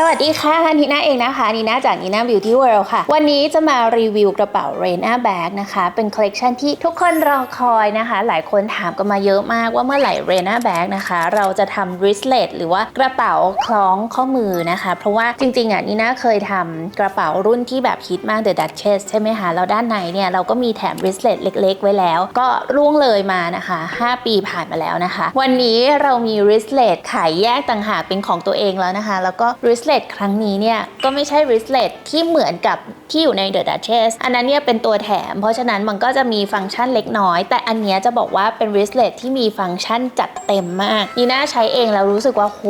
สวัสดีค่ะนีน่าเองนะคะนีน่าจากนีน่าบิวตี้เวิลด์ค่ะ วันนี้จะมารีวิวกระเป๋าเรน่าแบ็กนะคะ เป็นคอลเลกชันที่ทุกคนรอคอยนะคะ หลายคนถามกันมาเยอะมากว่าเมื่อไหร่เรน่าแบ็กนะคะ เราจะทำ wristlet หรือว่ากระเป๋าคล้องข้อมือนะคะ เพราะว่าจริงๆอะนีน่าเคยทำกระเป๋ารุ่นที่แบบฮิตมาก The Duchess ใช่ไหมคะแล้วด้านในเนี่ยเราก็มีแถม wristlet เล็ก ๆ ไว้แล้ว ก็ล่วงเลยมานะคะ 5 ปีผ่านมาแล้วนะคะ วันนี้เรามี wristlet ขายแยกต่างหากเป็นของตัวเองแล้วนะคะ แล้วก็ริส l e t ครั้งนี้เนี่ยก็ไม่ใช่ wristlet ที่เหมือนกับที่อยู่ใน The Duchess อันนั้นเนี่ยเป็นตัวแถม เพราะฉะนั้นมันก็จะมีฟังก์ชันเล็กน้อย แต่อันเนี้ยจะบอกว่าเป็น wristlet ที่มีฟังก์ชันจัดเต็มมากนีน่าใช้เองแล้วรู้สึกว่าโห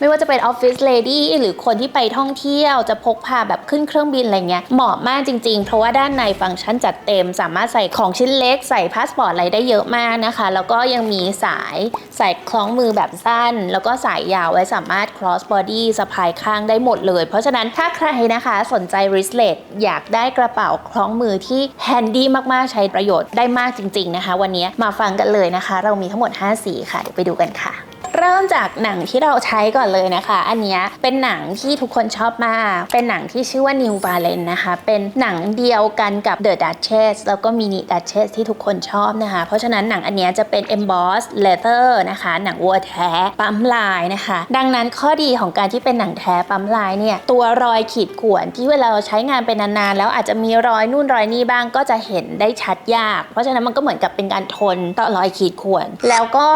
ไม่ว่าจะเป็น Office Lady หรือคนที่ไปท่องเที่ยวจะพกพาแบบขึ้นเครื่องบินอะไรเงี้ยเหมาะมากจริงๆ เพราะว่าด้านในฟังก์ชันจัดเต็ม สามารถใส่ของชิ้นเล็กใส่พาสปอร์ตอะไรได้เยอะมากนะคะ แล้วก็ยังมีสายใส่คล้องมือแบบสั้น แล้วก็สายยาวไว้สามารถ cross body สะพายข้างได้หมดเลย เพราะฉะนั้นถ้าใครนะคะสนใจ wristlet อยากได้กระเป๋าคล้องมือที่แฮนดี้มากๆ ใช้ประโยชน์ได้มากจริง ๆนะคะ วันนี้มาฟังกันเลยนะคะ เรามีทั้งหมด 5 สีค่ะ เดี๋ยวไปดูกันค่ะ เริ่มจากหนังที่เราใช้ก่อนเลยนะคะ อันนี้เป็นหนังที่ทุกคนชอบมาก เป็นหนังที่ชื่อว่า New Valent นะคะ เป็นหนังเดียวกันกับ The Duchess แล้วก็ Mini Duchess ที่ทุกคนชอบนะคะ เพราะฉะนั้นหนังอันนี้จะเป็น emboss leather นะคะ หนังวัวแท้ปั๊มลายนะคะ ดังนั้นข้อดีของการที่เป็นหนังแท้ปั๊มลายเนี่ย ตัวรอยขีดข่วนที่เวลาเราใช้งานเป็นนานๆแล้วอาจจะมีรอยนู่นรอยนี่บ้างก็จะเห็นได้ชัดยาก เพราะฉะนั้นมันก็เหมือนกับเป็นการทนต่อรอยขีดข่วน แล้วก็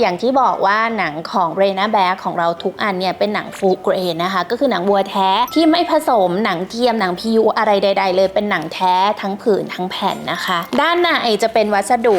อย่างที่บอกว่าหนังของเรนาแบ็กของเราทุกอันเนี่ยเป็นหนังฟูเกรนนะคะ ก็คือหนังวัวแท้ที่ไม่ผสมหนังเทียมหนังพียูอะไรใด ๆ เลยเป็นหนังแท้ทั้งผืนทั้งแผ่นนะคะ ด้านในจะเป็นวัสดุ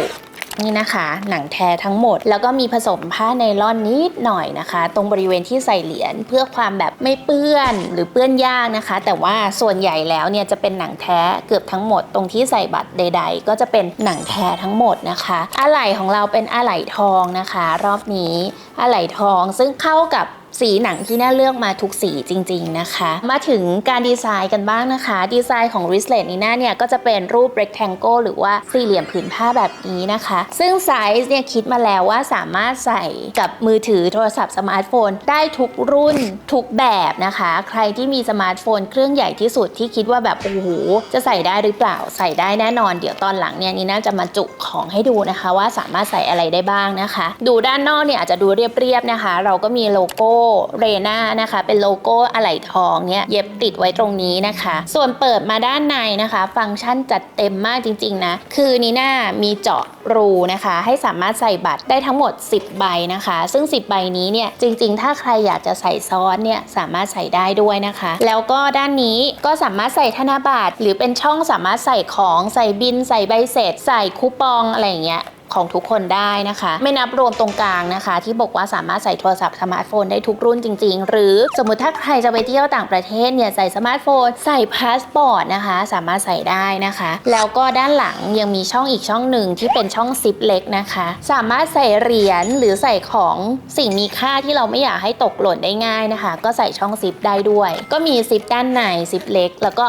นี่นะคะ หนังแท้ทั้งหมด แล้วก็มีผสมผ้าไนล่อนนิดหน่อยนะคะ ตรงบริเวณที่ใส่เหรียญเพื่อความแบบไม่เปื้อนหรือเปื้อนยากนะคะ แต่ว่าส่วนใหญ่แล้วเนี่ยจะเป็นหนังแท้เกือบทั้งหมด ตรงที่ใส่บัตรใด ๆ ก็จะเป็นหนังแท้ทั้งหมดนะคะอะไหล่ของเราเป็นอะไหล่ทองนะคะ รอบนี้อะไหล่ทองซึ่งเข้ากับ สีหนังที่น่าเลือกมาทุกสีจริง ๆนะคะ มาถึงการดีไซน์กันบ้างนะคะ ดีไซน์ของ wristlet นี้น้าเนี่ยก็จะเป็นรูป rectangle หรือว่าสี่เหลี่ยมผืนผ้าแบบนี้นะคะ ซึ่งไซส์เนี่ยคิดมาแล้วว่าสามารถใส่กับมือถือโทรศัพท์สมาร์ทโฟน ได้ทุกรุ่นทุกแบบนะคะ ใครที่มีสมาร์ทโฟน เครื่องใหญ่ที่สุดที่คิดว่าแบบโอ้โหจะใส่ได้หรือเปล่าใส่ได้แน่นอน เดี๋ยวตอนหลังเนี่ยนี่น่าจะมาจุของให้ดูนะคะ ว่าสามารถใส่อะไรได้บ้างนะคะ ดูด้านนอกเนี่ยอาจจะดูเรียบๆนะคะ เราก็มีโลโก้เรน่านะคะ เป็นโลโก้อะไหล่ทองเนี่ยเย็บติดไว้ตรงนี้นะคะ ส่วนเปิดมาด้านในนะคะ ฟังก์ชันจัดเต็มมากจริง ๆ นะ คือนีน่ามีเจาะรูนะคะ ให้สามารถใส่บัตรได้ทั้งหมด 10 ใบนะคะ ซึ่ง 10 ใบนี้เนี่ยจริง ๆ ถ้าใครอยากจะใส่ซ้อนเนี่ยสามารถใส่ได้ด้วยนะคะ แล้วก็ด้านนี้ก็สามารถใส่ธนบัตรหรือเป็นช่องสามารถใส่ของใส่บิน ใส่ใบเสร็จ ใส่คูปองอะไรอย่างเงี้ย ของทุกคนได้นะคะ ไม่นับรวมตรงกลางนะคะ ที่บอกว่าสามารถใส่โทรศัพท์สมาร์ทโฟนได้ทุกรุ่นจริง ๆ หรือสมมติถ้าใครจะไปเที่ยวต่างประเทศเนี่ยใส่สมาร์ทโฟน ใส่พาสปอร์ตนะคะ สามารถใส่ได้นะคะ แล้วก็ด้านหลังยังมีช่องอีกช่องหนึ่งที่เป็นช่องซิปเล็กนะคะ สามารถใส่เหรียญหรือใส่ของสิ่งมีค่าที่เราไม่อยากให้ตกหล่นได้ง่ายนะคะ ก็ใส่ช่องซิปได้ด้วย ก็มีซิปด้านในซิปเล็ก แล้วก็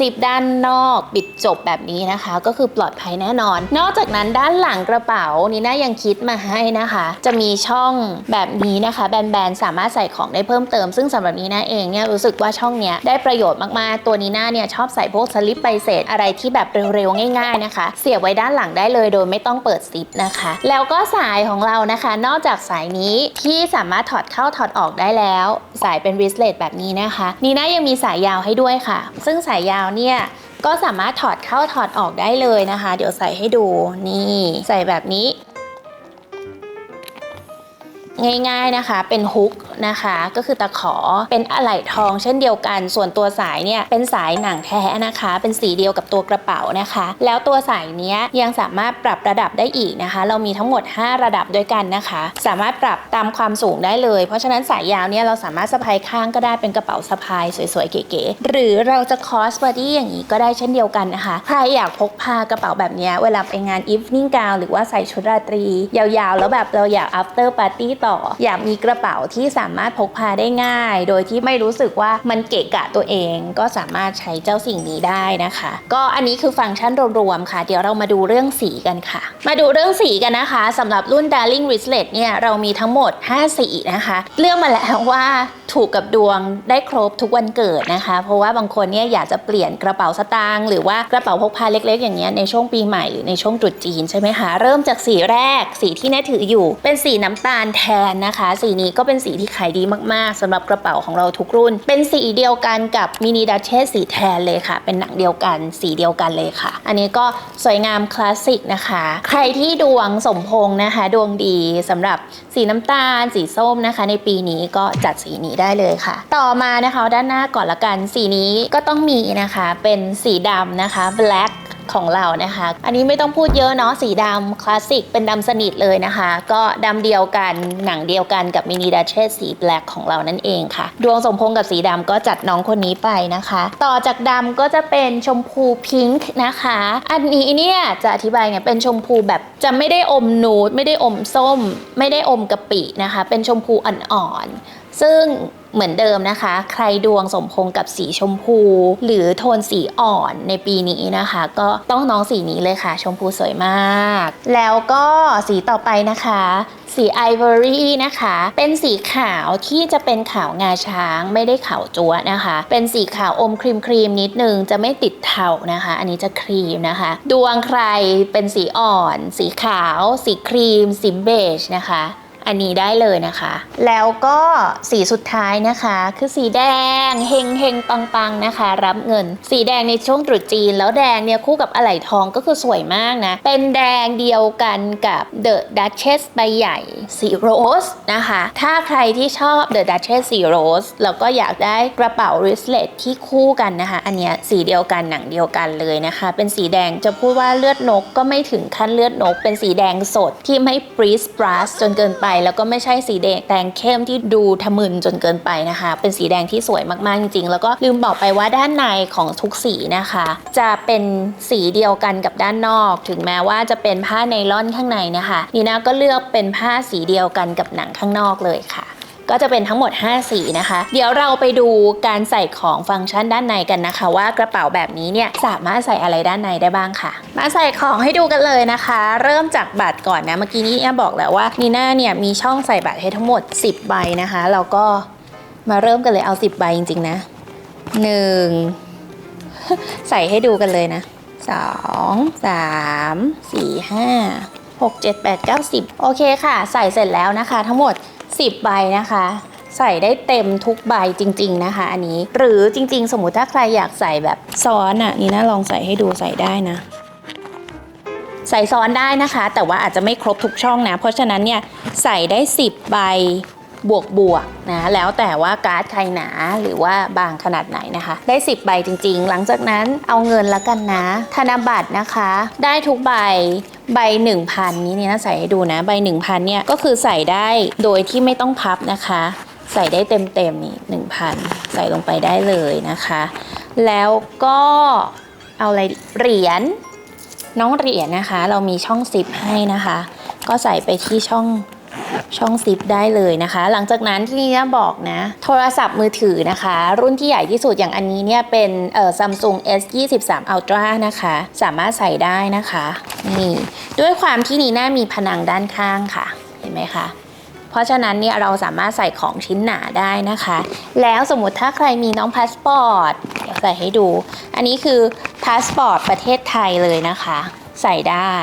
ซิปด้านนอกปิดจบแบบนี้นะคะ ก็คือปลอดภัยแน่นอน นอกจากนั้นด้านหลังกระเป๋านี่น่ายังคิดมาให้นะคะ จะมีช่องแบบนี้นะคะ แบนๆสามารถใส่ของได้เพิ่มเติม ซึ่งสำหรับนี้น่าเองเนี่ยรู้สึกว่าช่องเนี้ยได้ประโยชน์มากๆ ตัวนี้น่าเนี่ยชอบใส่พวกสลิปใบเสร็จอะไรที่แบบเร็วๆง่าย ๆนะคะ เสียบไว้ด้านหลังได้เลยโดยไม่ต้องเปิดซิปนะคะ แล้วก็สายของเรานะคะ นอกจากสายนี้ที่สามารถถอดเข้าถอดออกได้แล้ว สายเป็น wristlet แบบนี้นะคะนี่น่ายังมีสายยาวให้ด้วยค่ะ ซึ่งสายยาวเนี่ยก็สามารถถอดเข้าถอดออกได้เลยนะคะ เดี๋ยวใส่ให้ดูนี่ ใส่แบบนี้ ง่าย ๆนะคะ เป็นฮุกนะคะ ก็คือตะขอเป็นอะไหล่ทองเช่นเดียวกัน ส่วนตัวสายเนี่ยเป็นสายหนังแท้นะคะ เป็นสีเดียวกับตัวกระเป๋านะคะ แล้วตัวสายเนี้ยยังสามารถปรับระดับได้อีกนะคะ เรามีทั้งหมด 5 ระดับด้วยกันนะคะ สามารถปรับตามความสูงได้เลย เพราะฉะนั้นสายยาวเนี่ยเราสามารถสะพายข้างก็ได้เป็นกระเป๋าสะพายสวยๆเก๋ๆหรือเราจะคอสบอดี้อย่างนี้ก็ได้เช่นเดียวกันนะคะใครอยากพกพากระเป๋าแบบเนี้ยเวลาไปงาน evening gown หรือว่าใส่ชุดราตรี ยาวๆ แล้วแบบเราอยาก after party ต่อ่อ อยากมีกระเป๋าที่สามารถพกพาได้ง่าย โดยที่ไม่รู้สึกว่ามันเกะกะตัวเอง ก็สามารถใช้เจ้าสิ่งนี้ได้นะคะ ก็อันนี้คือฟังก์ชันรวมๆค่ะ เดี๋ยวเรามาดูเรื่องสีกันค่ะ มาดูเรื่องสีกันนะคะสำหรับรุ่น Darling Wristlet เนี่ยเรามีทั้งหมด 5 สีนะคะ เลือกมาแล้วว่าถูกกับดวงได้ครบทุกวันเกิดนะคะ เพราะว่าบางคนเนี่ยอยากจะเปลี่ยนกระเป๋าสตางค์หรือว่ากระเป๋าพกพาเล็กๆ อย่างเงี้ยในช่วงปีใหม่หรือในช่วงตรุษจีนใช่ไหมคะเริ่มจากสีแรกสีที่แน่ถืออยู่ เป็นสีน้ำตาลแทนนะคะ สีนี้ก็เป็นสีที่ขายดีมากๆสำหรับกระเป๋าของเราทุกรุ่น เป็นสีเดียวกันกับมินิดัชเชสสีแทนเลยค่ะ เป็นหนังเดียวกันสีเดียวกันเลยค่ะ อันนี้ก็สวยงามคลาสสิกนะคะ ใครที่ดวงสมพงษ์นะคะ ดวงดีสำหรับสีน้ำตาล สีส้มนะคะ ในปีนี้ก็จัดสีนี้ได้เลยค่ะ ต่อมานะคะด้านหน้าก่อนละกันสีนี้ก็ต้องมีนะคะ เป็นสีดำนะคะ black ของเรานะคะ อันนี้ไม่ต้องพูดเยอะเนาะสีดำคลาสสิกเป็นดำสนิทเลยนะคะ ก็ดำเดียวกันหนังเดียวกันกับมินิดัชเชสสีแบล็กของเรานั่นเองค่ะ ดวงสมพงกับสีดำก็จัดน้องคนนี้ไปนะคะ ต่อจากดำก็จะเป็นชมพูพิงค์นะคะ อันนี้เนี่ยจะอธิบายไงเป็นชมพูแบบจะไม่ได้อมนูดไม่ได้อมส้ม ไม่ได้อมกะปินะคะ เป็นชมพูอ่อนๆซึ่ง เหมือนเดิมนะคะ ใครดวงสมพงกับสีชมพู หรือโทนสีอ่อนในปีนี้นะคะ ก็ต้องน้องสีนี้เลยค่ะ ชมพูสวยมาก แล้วก็สีต่อไปนะคะ สีไอวอรี่นะคะ เป็นสีขาวที่จะเป็นขาวงาช้างไม่ได้ขาวจั๊วนะคะ เป็นสีขาวอมครีมครีมนิดนึงจะไม่ติดเทานะคะ อันนี้จะครีมนะคะ ดวงใครเป็นสีอ่อน สีขาว สีครีม สีเบจนะคะ อันนี้ได้เลยนะคะ แล้วก็สีสุดท้ายนะคะ คือสีแดงเฮงเฮงปังปังนะคะ รับเงิน สีแดงในช่วงตรุษจีน แล้วแดงเนี่ยคู่กับอะไหล่ทองก็คือสวยมากนะ เป็นแดงเดียวกันกับ The Duchess ใบใหญ่สีโรสนะคะ ถ้าใครที่ชอบ The Duchess สีโรสแล้วก็อยากได้กระเป๋า wristlet ที่คู่กันนะคะ อันเนี้ยสีเดียวกันหนังเดียวกันเลยนะคะ เป็นสีแดงจะพูดว่าเลือดนกก็ไม่ถึงขั้นเลือดนก เป็นสีแดงสดที่ไม่ปรีสปรัสจนเกินไปแล้วก็ไม่ใช่สีแดงแดงเข้มที่ดูทะมึนจนเกินไปนะคะ เป็นสีแดงที่สวยมากๆจริงๆ แล้วก็ลืมบอกไปว่าด้านในของทุกสีนะคะ จะเป็นสีเดียวกันกับด้านนอก ถึงแม้ว่าจะเป็นผ้าไนล่อนข้างในนะคะนีน่าก็เลือกเป็นผ้าสีเดียวกันกับหนังข้างนอกเลยค่ะ ก็จะเป็นทั้งหมด 5 สีนะคะ เดี๋ยวเราไปดูการใส่ของฟังก์ชันด้านในกันนะคะ ว่ากระเป๋าแบบนี้เนี่ยสามารถใส่อะไรด้านในได้บ้างค่ะ มาใส่ของให้ดูกันเลยนะคะ เริ่มจากบัตรก่อนนะเมื่อกี้นี้แอบบอกแล้วว่านีน่าเนี่ยมีช่องใส่บัตรให้ทั้งหมด 10 ใบนะคะเราก็มาเริ่มกันเลยเอา 10 ใบจริงๆนะ 1 ใส่ให้ดูกันเลยนะ 2 3 4 5 6 7 8 9 10 โอเคค่ะ ใส่เสร็จแล้วนะคะทั้งหมด 10 ใบนะคะ ใส่ได้เต็มทุกใบจริง ๆนะคะ อันนี้หรือจริง ๆ สมมติถ้าใครอยากใส่แบบซ้อนอะนี่นะลองใส่ให้ดูใส่ได้นะ ใส่ซ้อนได้นะคะ แต่ว่าอาจจะไม่ครบทุกช่องนะ เพราะฉะนั้นเนี่ยใส่ได้ 10 ใบ บวกบวกนะแล้วแต่ว่าการ์ดใครหนาหรือว่าบางขนาดไหนนะคะ ได้ 10 ใบจริง ๆ หลังจากนั้นเอาเงินละกันนะ ธนบัตรนะคะ ได้ทุกใบใบ 1,000 นี้เนี่ยนะใส่ให้ดูนะ ใบ 1,000 เนี่ยก็คือใส่ได้โดยที่ไม่ต้องพับนะคะ ใส่ได้เต็มๆนี่1,000 ใส่ลงไปได้เลยนะคะ แล้วก็เอาอะไรเหรียญน้องเหรียญนะคะ เรามีช่องซิปให้นะคะ ก็ใส่ไปที่ช่อง ช่องซิปได้เลยนะคะ หลังจากนั้นที่นี่นะบอกนะ โทรศัพท์มือถือนะคะ รุ่นที่ใหญ่ที่สุดอย่างอันนี้เนี่ยเป็นเอ่อ Samsung S 2 3 Ultra นะคะ สามารถใส่ได้นะคะนี่ด้วยความที่นีน่ามีผนังด้านข้างค่ะ เห็นไหมคะเพราะฉะนั้นเนี่ยเราสามารถใส่ของชิ้นหนาได้นะคะ แล้วสมมติถ้าใครมีน้องพาสปอร์ตเดี๋ยวใส่ให้ดู อันนี้คือพาสปอร์ตประเทศไทยเลยนะคะ ใส่ได้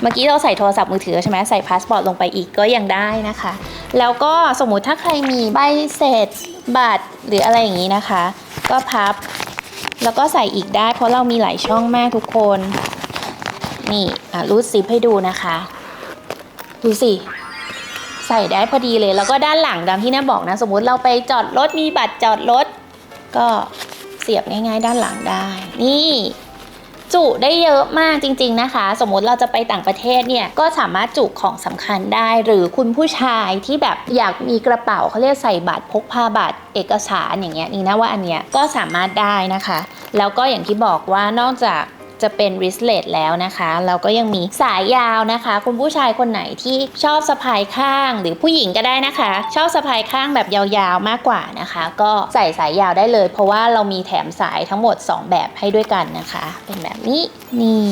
เมื่อกี้เราใส่โทรศัพท์มือถือใช่ไหมใส่พาสปอร์ตลงไปอีกก็ยังได้นะคะ แล้วก็สมมุติถ้าใครมีใบเสร็จบัตรหรืออะไรอย่างนี้นะคะ ก็พับ แล้วก็ใส่อีกได้เพราะเรามีหลายช่องมากทุกคน นี่รูดซิปให้ดูนะคะ ดูสิใส่ได้พอดีเลยแล้วก็ด้านหลังดังที่น้าบอกนะ สมมุติเราไปจอดรถมีบัตรจอดรถ ก็เสียบง่าย ๆ ด้านหลังได้ นี่ จุได้เยอะมากจริง ๆนะคะ สมมติเราจะไปต่างประเทศเนี่ยก็สามารถจุของสำคัญได้ หรือคุณผู้ชายที่แบบอยากมีกระเป๋าเขาเรียกใส่บัตรพกพาบัตรเอกสารอย่างเงี้ยนี่นะว่าอันเนี้ยก็สามารถได้นะคะ แล้วก็อย่างที่บอกว่านอกจาก จะเป็น wristlet แล้วนะคะแล้วก็ยังมีสายยาวนะคะ คุณผู้ชายคนไหนที่ชอบสะพายข้างหรือผู้หญิงก็ได้นะคะ ชอบสะพายข้างแบบยาวๆมากกว่านะคะ ก็ใส่สายยาวได้เลย เพราะว่าเรามีแถมสายทั้งหมด 2 แบบให้ด้วยกันนะคะ เป็นแบบนี้นี่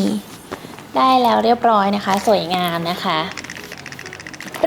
ได้แล้วเรียบร้อยนะคะ สวยงามนะคะ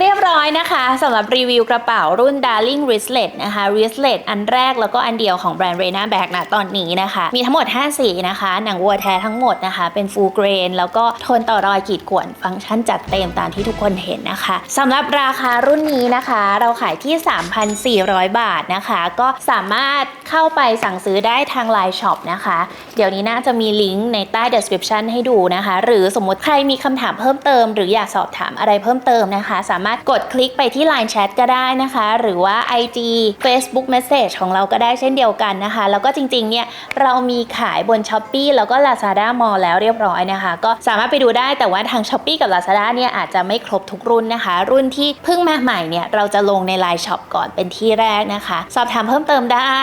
เรียบร้อยนะคะสำหรับรีวิวกระเป๋ารุ่น Darling Wristlet นะคะ Wristlet อันแรกแล้วก็อันเดียวของแบรนด์ Reina Bag นะตอนนี้นะคะ มีทั้งหมด 5 สีนะคะ หนังวัวแท้ทั้งหมดนะคะ เป็น full grain แล้วก็ทนต่อรอยขีดข่วนฟังก์ชันจัดเต็มตามที่ทุกคนเห็นนะคะสำหรับราคารุ่นนี้นะคะ เราขายที่ 3,400 บาทนะคะ ก็สามารถเข้าไปสั่งซื้อได้ทาง Line Shop นะคะ เดี๋ยวนี้น่าจะมีลิงก์ในใต้ description ให้ดูนะคะ หรือสมมติใครมีคำถามเพิ่มเติม หรืออยากสอบถามอะไรเพิ่มเติมนะคะสามารถกดคลิกไปที่ Line Chat ก็ได้นะคะ หรือว่า IG Facebook Message ของเราก็ได้เช่นเดียวกันนะคะ แล้วก็จริงๆเนี่ยเรามีขายบน s h อ p e e แล้วก็ Lazada Mall แล้วเรียบร้อยนะคะ ก็สามารถไปดูได้แต่ว่าทาง s h อ p e e กับ Lazada เนี่ยอาจจะไม่ครบทุกรุ่นนะคะ รุ่นที่เพิ่งมาใหม่เนี่ยเราจะลงใน Line Shop ก่อนเป็นที่แรกนะคะ สอบถามเพิ่มเติมได้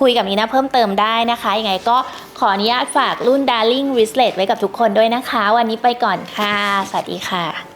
คุยกับนีน่าเพิ่มเติมได้นะคะยังไงก็ขออนุญาตฝากรุ่น Darling Wristlet ไว้กับทุกคนด้วยนะคะ วันนี้ไปก่อนค่ะ สวัสดีค่ะ